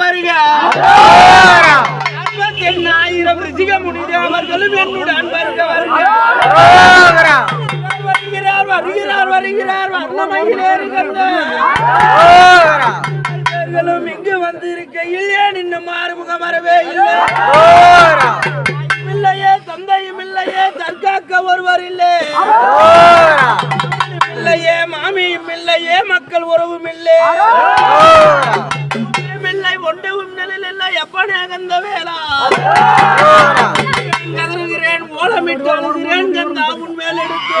வருக. வருக எண்ணாயிரம் ரிசிக முடிந்தவர்களும் என்னுடன் வருக வருக. வருகிறார் வருகிறார் வருகிறார். வண்ணமயிலேறுகின்ற இங்கு வந்திருக்கையில் ஏன் இன்னும் மாறுமுகம் வரவே இல்லை? கந்த வேளா கதறுகிறேன் ஓலமிட்டு அழுகிறேன் கந்தா உன் மேல் எடுத்து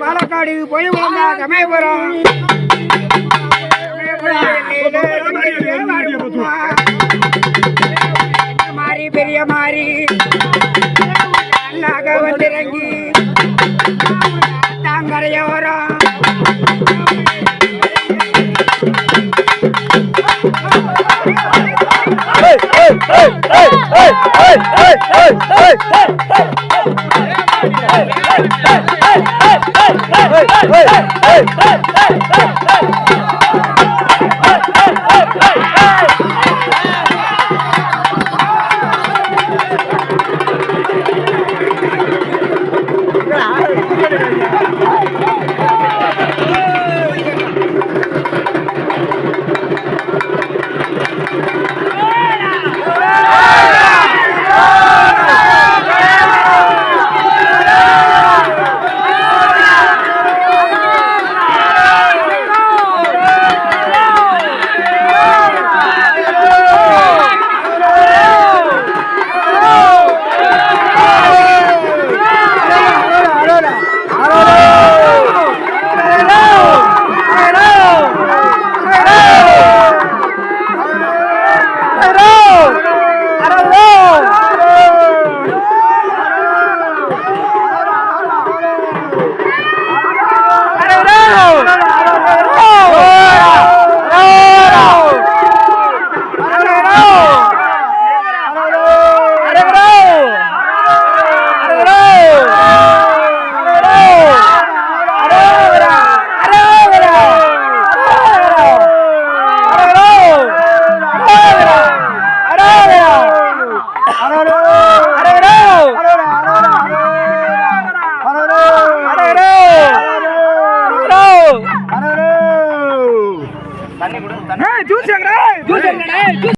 பாலக்காடு போய் சமயபுரம். மாறி பெரிய மாறி. நல்லாக வந்திறங்கி. தாங்கரையோரம். Hey! Juice juice